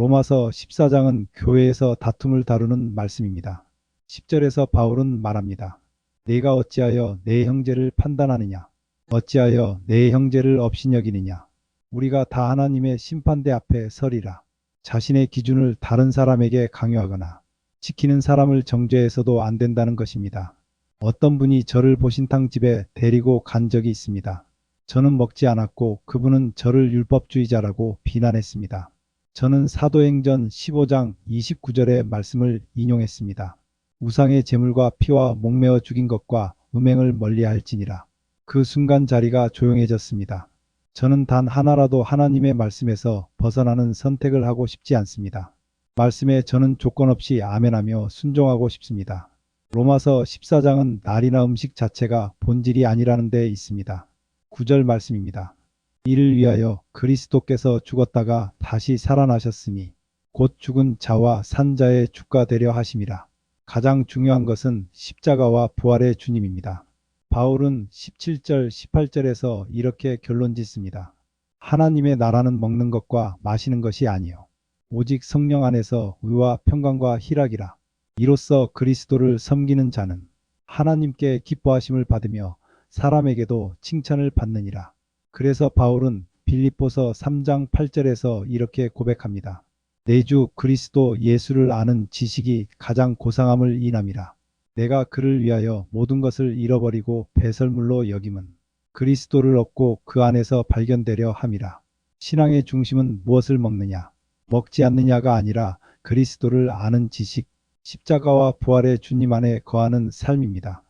로마서 14장은 교회에서 다툼을 다루는 말씀입니다. 10절에서 바울은 말합니다. 내가 어찌하여 내 형제를 판단하느냐? 어찌하여 내 형제를 업신여기느냐? 우리가 다 하나님의 심판대 앞에 서리라. 자신의 기준을 다른 사람에게 강요하거나 지키는 사람을 정죄해서도 안 된다는 것입니다. 어떤 분이 저를 보신탕 집에 데리고 간 적이 있습니다. 저는 먹지 않았고 그분은 저를 율법주의자라고 비난했습니다. 저는 사도행전 15장 29절의 말씀을 인용했습니다. 우상의 제물과 피와 목매어 죽인 것과 음행을 멀리 할지니라. 그 순간 자리가 조용해졌습니다. 저는 단 하나라도 하나님의 말씀에서 벗어나는 선택을 하고 싶지 않습니다. 말씀에 저는 조건 없이 아멘하며 순종하고 싶습니다. 로마서 14장은 날이나 음식 자체가 본질이 아니라는 데 있습니다. 9절 말씀입니다. 이를 위하여 그리스도께서 죽었다가 다시 살아나셨으니 곧 죽은 자와 산 자의 주가 되려 하심이라. 가장 중요한 것은 십자가와 부활의 주님입니다. 바울은 17절, 18절에서 이렇게 결론 짓습니다. 하나님의 나라는 먹는 것과 마시는 것이 아니요. 오직 성령 안에서 의와 평강과 희락이라. 이로써 그리스도를 섬기는 자는 하나님께 기뻐하심을 받으며 사람에게도 칭찬을 받느니라. 그래서 바울은 빌립보서 3장 8절에서 이렇게 고백합니다. 내주 그리스도 예수를 아는 지식이 가장 고상함을 인함이라. 내가 그를 위하여 모든 것을 잃어버리고 배설물로 여김은 그리스도를 얻고 그 안에서 발견되려 함이라. 신앙의 중심은 무엇을 먹느냐? 먹지 않느냐가 아니라 그리스도를 아는 지식, 십자가와 부활의 주님 안에 거하는 삶입니다.